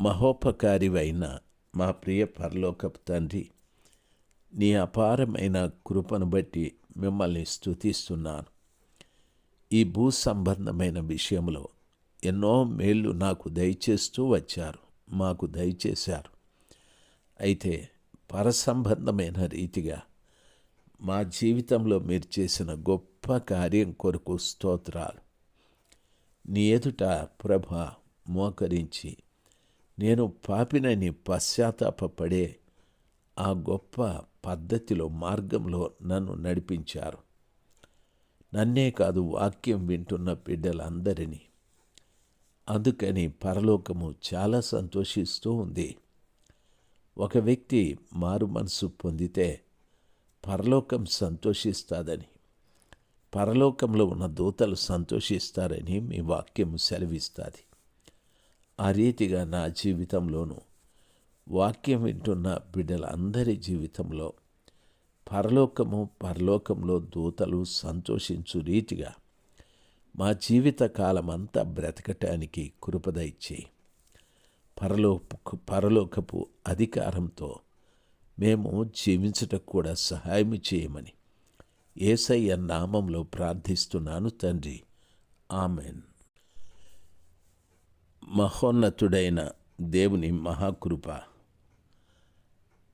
మహోపకారివైన మా ప్రియ పరలోకపు తండ్రి నీ అపారమైన కృపను బట్టి మిమ్మల్ని స్థుతిస్తున్నాను ఈ భూ సంబంధమైన విషయంలో ఎన్నో మేళ్ళు నాకు దయచేస్తూ వచ్చారు మాకు దయచేశారు. అయితే పరసంబంధమైన రీతిగా మా జీవితంలో మీరు చేసిన గొప్ప కార్యం కొరకు స్తోత్రాలు. నీ ఎదుట ప్రభ మోకరించి నేను పాపినని పశ్చాత్తాపపడే ఆ గొప్ప పద్ధతిలో మార్గంలో నన్ను నడిపించారు. నన్నే కాదు వాక్యం వింటున్న బిడ్డలందరినీ. అందుకని పరలోకము చాలా సంతోషిస్తూ ఉంది. ఒక వ్యక్తి మారు మనసు పొందితే పరలోకం సంతోషిస్తాదని పరలోకంలో ఉన్న దూతలు సంతోషిస్తారని మీ వాక్యం సెలవిస్తుంది. ఆ రీతిగా నా జీవితంలోనూ వాక్యం వింటున్న బిడ్డలందరి జీవితంలో పరలోకము పరలోకంలో దూతలు సంతోషించు రీతిగా మా జీవిత కాలమంతా బ్రతకటానికి కృపదయిచ్చేయి పరలోపు పరలోకపు అధికారంతో మేము జీవించటకు కూడా సహాయం చేయమని ఏసయ్య నామంలో ప్రార్థిస్తున్నాను తండ్రి. ఆమెన్. మహోన్నతుడైన దేవుని మహాకృప.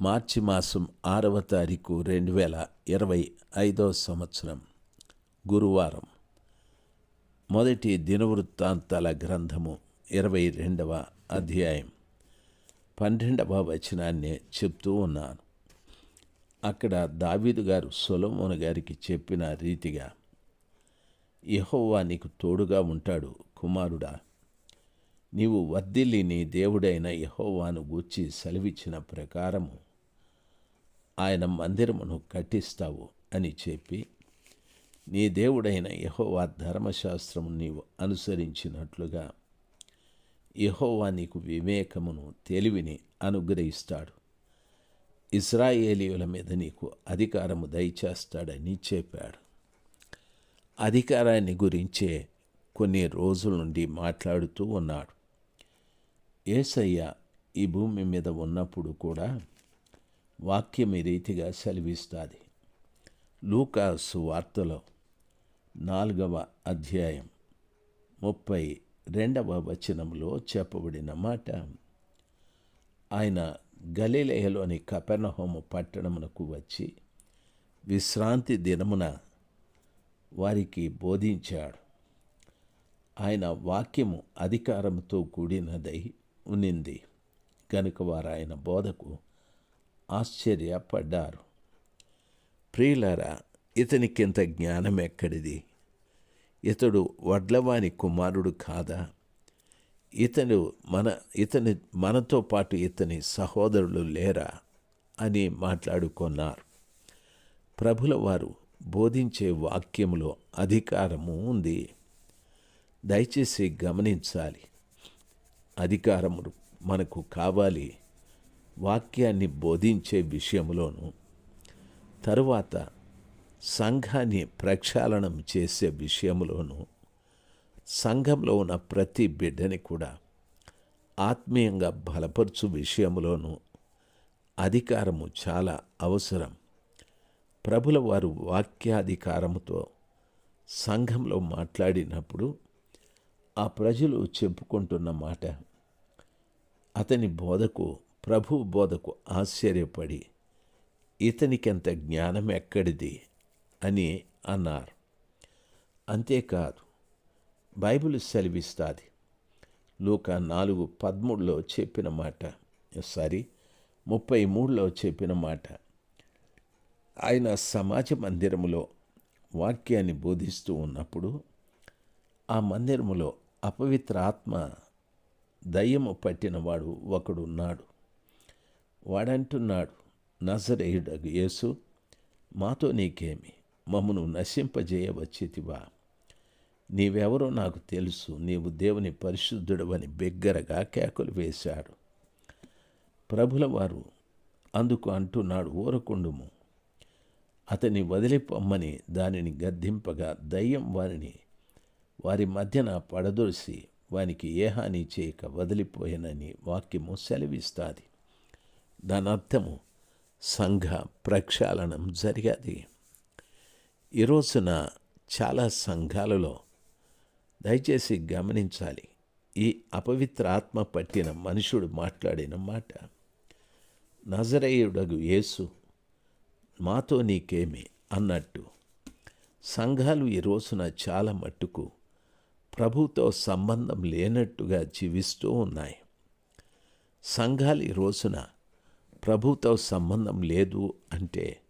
మార్చి మాసం ఆరవ తారీఖు రెండు వేల ఇరవై ఐదవ సంవత్సరం గురువారం. మొదటి దినవృత్తాంతాల గ్రంథము ఇరవై రెండవ అధ్యాయం పన్నెండవ వచనాన్ని చెప్తూ ఉన్నాను. అక్కడ దావీదు గారు సొలమోను గారికి చెప్పిన రీతిగా యహోవా నీకు తోడుగా ఉంటాడు కుమారుడా. నీవు వర్ధిల్లి నీ దేవుడైన యహోవాను గూర్చి సెలవిచ్చిన ప్రకారము ఆయన మందిరమును కట్టిస్తావు అని చెప్పి నీ దేవుడైన యహోవా ధర్మశాస్త్రము నీవు అనుసరించినట్లుగా యహోవా నీకు వివేకమును తెలివిని అనుగ్రహిస్తాడు. ఇస్రాయేలీయుల మీద నీకు అధికారము దయచేస్తాడని చెప్పాడు. అధికారాన్ని గురించే కొన్ని రోజుల నుండి మాట్లాడుతూ ఉన్నాడు. ఏసయ్య ఈ భూమి మీద ఉన్నప్పుడు కూడా వాక్యం ఈ రీతిగా సెలవిస్తుంది. లూకాసు వార్తలో నాలుగవ అధ్యాయం ముప్పై రెండవ వచనంలో చెప్పబడిన మాట ఆయన గలీలయలోని కపెర్ణహోము పట్టణమునకు వచ్చి విశ్రాంతి దినమున వారికి బోధించాడు. ఆయన వాక్యము అధికారంతో కూడినదై ఉన్నింది. కనుక వారు ఆయన బోధకు ఆశ్చర్యపడ్డారు. ప్రియులారా ఇతనికింత జ్ఞానం ఎక్కడిది ఇతడు వడ్లవాని కుమారుడు కాదా? ఇతను మన ఇతని మనతో పాటు ఇతని సహోదరులు లేరా? అని మాట్లాడుకున్నారు. ప్రభుల వారు బోధించే వాక్యములో అధికారము ఉంది. దయచేసి గమనించాలి. అధికారము మనకు కావాలి. వాక్యాన్ని బోధించే విషయంలోనూ తరువాత సంఘాన్ని ప్రక్షాళనం చేసే విషయంలోనూ సంఘంలో ఉన్న ప్రతి బిడ్డని కూడా ఆత్మీయంగా బలపరచు విషయంలోనూ అధికారము చాలా అవసరం. ప్రభుల వారు వాక్యాధికారముతో సంఘంలో మాట్లాడినప్పుడు ఆ ప్రజలు చెప్పుకుంటున్న మాట. అతని బోధకు ప్రభు బోధకు ఆశ్చర్యపడి ఇతనికెంత జ్ఞానం ఎక్కడిది? అని అన్నారు. అంతేకాదు బైబిల్ సెలవిస్తుంది. లూక నాలుగు పదమూడులో చెప్పిన మాట. సారీ ముప్పై మూడులో చెప్పిన మాట. ఆయన సమాజ మందిరములో వాక్యాన్ని బోధిస్తూ ఉన్నప్పుడు ఆ మందిరములో అపవిత్ర ఆత్మ దయ్యము పట్టినవాడు ఒకడున్నాడు. వాడంటున్నాడు నజరేయుడగు యేసు మాతో నీకేమి? మమ్మను నశింపజేయవచ్చితివా? నీవెవరో నాకు తెలుసు నీవు దేవుని పరిశుద్ధుడవని బిగ్గరగా కేకలు వేశాడు ప్రభుల వారు అందుకు అంటున్నాడు ఊరకుండుము. అతని వదిలిపొమ్మని దానిని గద్దింపగా దయ్యం వారిని వారి మధ్యన పడదోసి వానికి ఏ హాని చేయక వదిలిపోయానని వాక్యము సెలవిస్తుంది. దాని అర్థము సంఘ ప్రక్షాళనం జరిగేది. ఈరోజున రోజున చాలా సంఘాలలో దయచేసి గమనించాలి. ఈ అపవిత్ర ఆత్మ పట్టిన మనుషుడు మాట్లాడిన మాట. నజరేయుడగు యేసు మాతో నీకేమి అన్నట్టు. సంఘాలు ఈ రోజున చాలా మట్టుకు ప్రభుతో సంబంధం లేనట్టుగా జీవిస్తూ ఉన్నాయి. సంఘాలు ఈ రోజున ప్రభుతో సంబంధం లేదు అంటే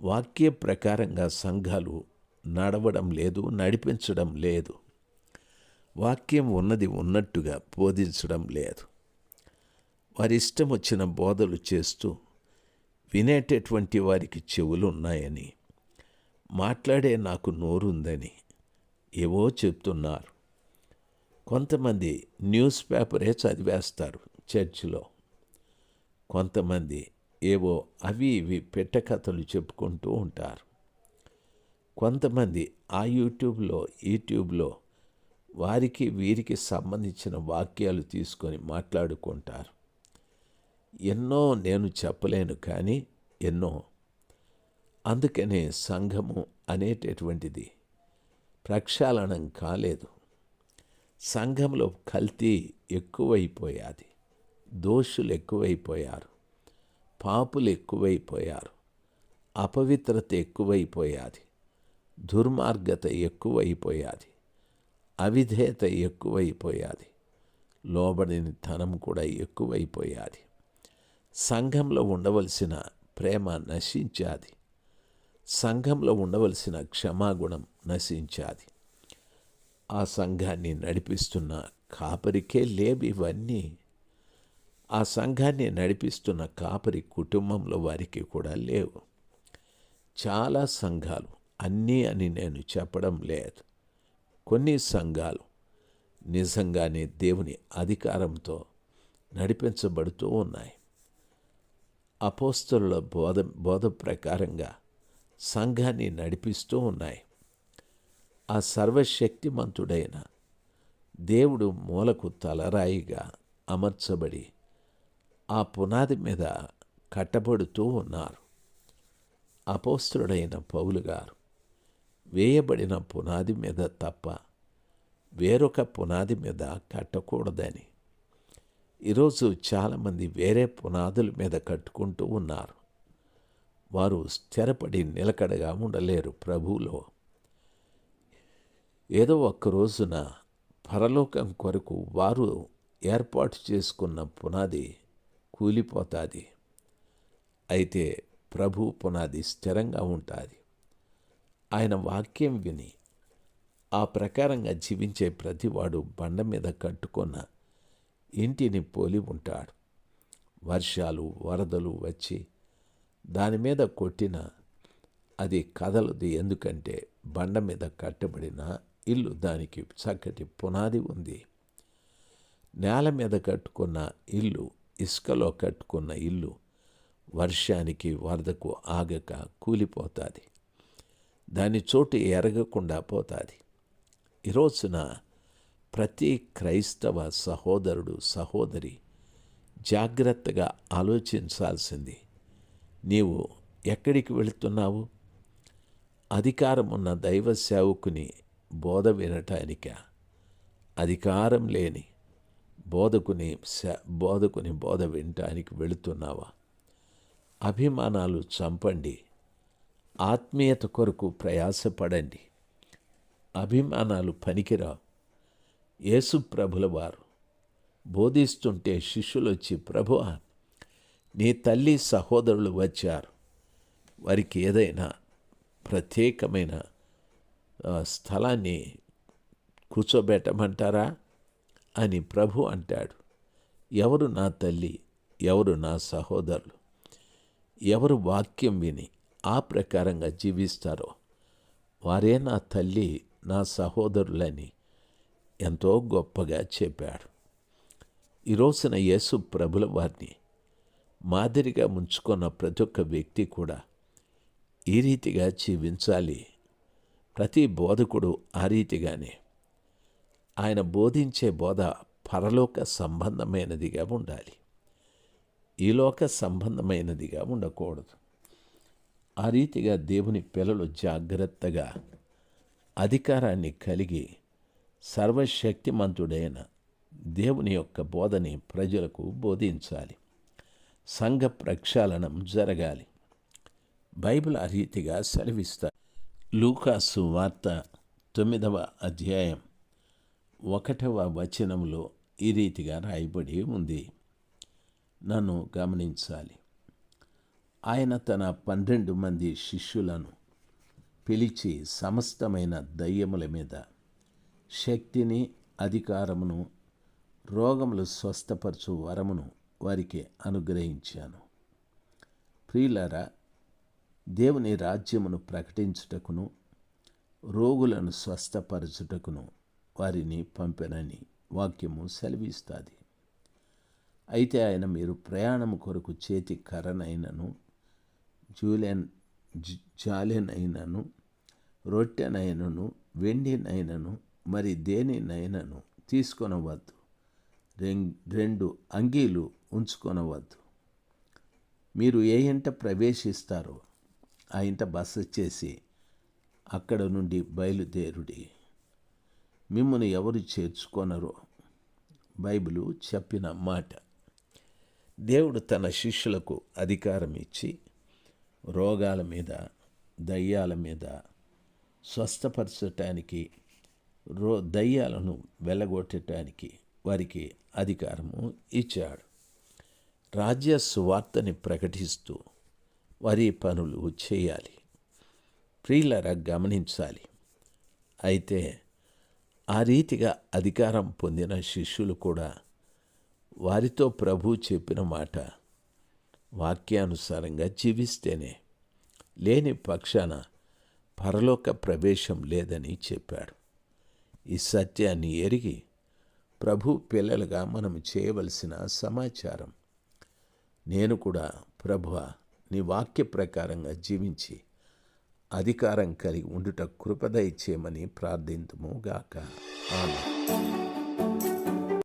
వాక్య ప్రకారంగా సంఘాలు నడవడం లేదు నడిపించడం లేదు. వాక్యం ఉన్నది ఉన్నట్టుగా బోధించడం లేదు. వారి ఇష్టం వచ్చిన బోధలు చేస్తూ వినేటటువంటి వారికి చెవులు ఉన్నాయని మాట్లాడే నాకు నోరుందని ఏవో చెప్తున్నారు. కొంతమంది న్యూస్ పేపరే చదివేస్తారు చర్చిలో. కొంతమంది ఏవో అవి ఇవి పెట్టకథలు చెప్పుకుంటూ ఉంటారు. కొంతమంది ఆ యూట్యూబ్లో యూట్యూబ్లో వారికి వీరికి సంబంధించిన వాక్యాలు తీసుకొని మాట్లాడుకుంటారు. ఎన్నో నేను చెప్పలేను కానీ ఎన్నో. అందుకనే సంఘము అనేటటువంటిది. ప్రక్షాళనం కాలేదు. సంఘంలో కల్తీ ఎక్కువైపోయాది. దోషులు ఎక్కువైపోయారు. పాపులు ఎక్కువైపోయారు. అపవిత్రత ఎక్కువైపోయాది. దుర్మార్గత ఎక్కువైపోయాది. అవిధేయత ఎక్కువైపోయాది. లోబడిని ధనం కూడా ఎక్కువైపోయాది. సంఘంలో ఉండవలసిన ప్రేమ నశించాది. సంఘంలో ఉండవలసిన క్షమాగుణం నశించాది. ఆ సంఘాన్ని నడిపిస్తున్న కాపరికే లేవు ఇవన్నీ. ఆ సంఘాన్ని నడిపిస్తున్న కాపరి కుటుంబంలో వారికి కూడా లేవు. చాలా సంఘాలు అన్నీ అని నేను చెప్పడం లేదు. కొన్ని సంఘాలు నిజంగానే దేవుని అధికారంతో నడిపించబడుతూ ఉన్నాయి. అపోస్తల బోధ బోధ ప్రకారంగా సంఘాన్ని నడిపిస్తూ ఉన్నాయి. ఆ సర్వశక్తిమంతుడైన దేవుడు మూలకు తలరాయిగా అమర్చబడి ఆ పునాది మీద కట్టబడుతూ ఉన్నారు. అపోస్తుడైన పౌలు గారు వేయబడిన పునాది మీద తప్ప వేరొక పునాది మీద కట్టకూడదని. ఈరోజు చాలామంది వేరే పునాదుల మీద కట్టుకుంటూ ఉన్నారు. వారు స్థిరపడి నిలకడగా ఉండలేరు ప్రభువులో. ఏదో ఒక్క రోజున పరలోకం కొరకు వారు ఏర్పాటు చేసుకున్న పునాది కూలిపోతుంది. అయితే ప్రభు పునాది స్థిరంగా ఉంటుంది. ఆయన వాక్యం విని ఆ ప్రకారంగా జీవించే ప్రతివాడు బండ మీద కట్టుకున్న ఇంటిని పోలి ఉంటాడు. వర్షాలు వరదలు వచ్చి దాని మీద కొట్టిన అది కదలదు. ఎందుకంటే బండ మీద కట్టబడిన ఇల్లు దానికి చక్కటి పునాది ఉంది. నేల మీద కట్టుకున్న ఇల్లు ఇసుకలో కట్టుకున్న ఇల్లు వర్షానికి వరదకు ఆగక కూలిపోతుంది. దాని చోటు ఎరగకుండా పోతుంది. ఈ రోజున ప్రతి క్రైస్తవ సహోదరుడు సహోదరి జాగ్రత్తగా ఆలోచించాల్సింది నీవు ఎక్కడికి వెళుతున్నావు? అధికారం ఉన్న దైవ సేవకుని బోధ వినటానిక? అధికారం లేని బోధకుని బోధకుని బోధ వినటానికి వెళుతున్నావా? అభిమానాలు చంపండి. ఆత్మీయత కొరకు ప్రయాసపడండి. అభిమానాలు పనికిరావు. యేసు ప్రభుల వారు బోధిస్తుంటే శిష్యులు వచ్చి ప్రభువ నీ తల్లి సహోదరులు వచ్చారు. వారికి ఏదైనా ప్రత్యేకమైన స్థలాన్ని కూర్చోబెట్టమంటారా అని ప్రభు అంటాడు. ఎవరు నా తల్లి ఎవరు నా సహోదరులు ఎవరు వాక్యం విని ఆ ప్రకారంగా జీవిస్తారో వారే నా తల్లి నా సహోదరులని ఎంతో గొప్పగా చెప్పాడు. ఈ రోజున యేసు ప్రభుల వారిని మాదిరిగా ముంచుకున్న ప్రతి ఒక్క వ్యక్తి కూడా ఈ రీతిగా జీవించాలి. ప్రతి బోధకుడు ఆ రీతిగానే. ఆయన బోధించే బోధ పరలోక సంబంధమైనదిగా ఉండాలి. ఈలోక సంబంధమైనదిగా ఉండకూడదు. ఆ రీతిగా దేవుని పిల్లలు జాగ్రత్తగా అధికారాన్ని కలిగి సర్వశక్తిమంతుడైన దేవుని యొక్క బోధని ప్రజలకు బోధించాలి. సంఘ ప్రక్షాళనం జరగాలి. బైబిల్ ఆ రీతిగా సెలవిస్తారు లూకాసు వార్త తొమ్మిదవ అధ్యాయం ఒకటవ వచనంలో ఈ రీతిగా రాయబడి ఉంది. నన్ను గమనించాలి. ఆయన తన పన్నెండు మంది శిష్యులను పిలిచి సమస్తమైన దయ్యముల మీద శక్తిని అధికారమును రోగములు స్వస్థపరచు వరమును వారికి అనుగ్రహించాను. ప్రియులారా దేవుని రాజ్యమును ప్రకటించుటకును రోగులను స్వస్థపరచుటకును వారిని పంపెనని వాక్యము సెలవిస్తుంది. అయితే ఆయన మీరు ప్రయాణం కొరకు చేతి కర్రనైనను జూలెన్ జాలెనైనను రొట్టెనైనను వెండినైనను మరి దేనినైనను తీసుకొనవద్దు. రెం- రెండు అంగీలు ఉంచుకొనవద్దు. మీరు ఏ ఇంట ప్రవేశిస్తారో ఆ ఇంట బస చేసి అక్కడ నుండి బయలుదేరుడి. మిమ్మల్ని ఎవరు చేర్చుకొనరో బైబిలు చెప్పిన మాట. దేవుడు తన శిష్యులకు అధికారం ఇచ్చి రోగాల మీద దయ్యాల మీద స్వస్థపరచటానికి రో దయ్యాలను వెళ్ళగొట్టడానికి వారికి అధికారము ఇచ్చాడు. రాజ్య సువార్తని ప్రకటిస్తూ వారి పనులు చేయాలి. ప్రియులరా గమనించాలి. అయితే ఆ రీతిగా అధికారం పొందిన శిష్యులు కూడా వారితో ప్రభు చెప్పిన మాట వాక్యానుసారంగా జీవిస్తేనే లేని పక్షాన పరలోక ప్రవేశం లేదని చెప్పాడు. ఈ సత్యాన్ని ఎరిగి ప్రభు పిల్లలుగా మనం చేయవలసిన సమాచారం నేను కూడా ప్రభు నీ వాక్య ప్రకారంగా జీవించి అధికారం కలిగి ఉండుట కృపద ఇచ్చేయమని ప్రార్థింతుము గాక. ఆమె